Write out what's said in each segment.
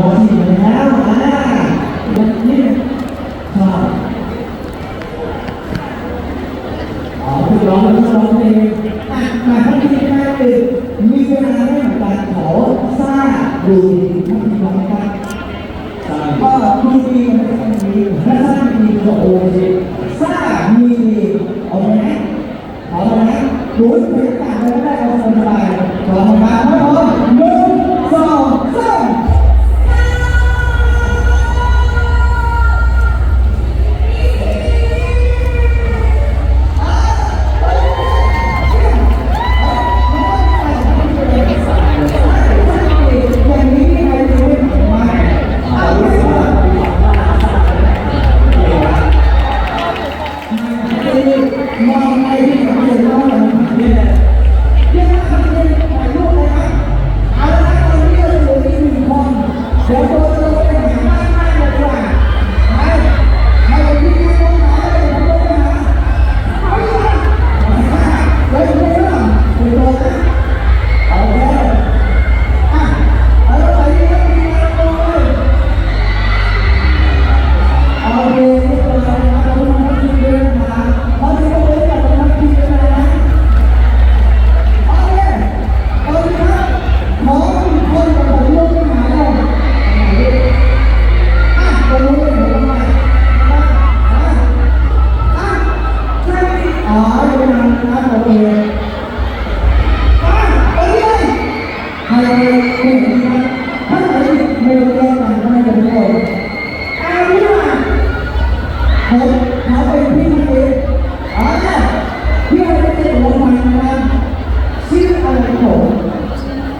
ผมเสียแล้วนะวันนี้ครับออคุณร้องคุณร้องเพลงมาข้างที่ห้คือมีเวลาให้กับการขอทราบดูท่านร้องครับก็คุณมีมันมีถ้าทราบมีโอเคทรามีเอาไหมเอาไหมรู้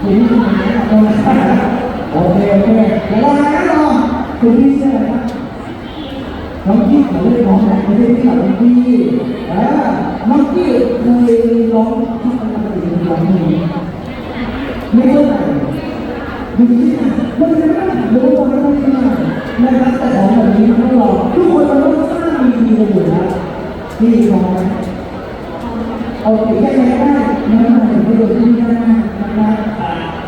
สีหายโอเคโอเคเดี๋วเาไปกันต่อคุณพี่เช่ไหมบน้งกี้เขเรียงหลกไม่ได้ที่ทีแเออน้งกี้เคยร้องที่มันเป็นร้องนี้ไม่เข้าใจดูที่ไหนมันจะไม่ถึงรู้ว่ามันไม่ไหนนะครับแต่ของแบบนี้ต้องรอทุกคนต้องสร้างมีอยู่แล้วนี่ของเอาไปแก้ได้ไม่มาถึงประโยชน์ที่ได้ Thank you.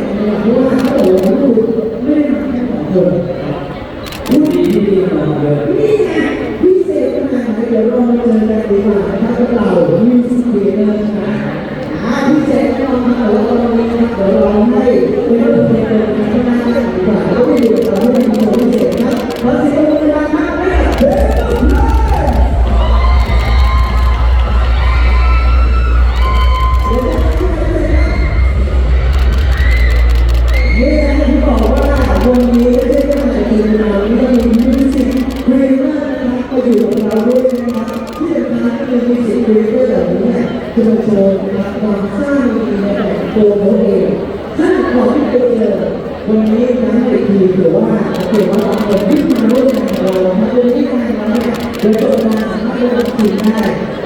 คือโชว์ความสร้างมีในแบบตัวเขาเองสร้างควาที่ตัวเองวันนี้นะเวทีหรือว่าเกี่ยวกับบางคนที่มาร่วมงานเรามาเดินที่งาเาเนี่ยเดินมาสามารถเดินถึงได้เ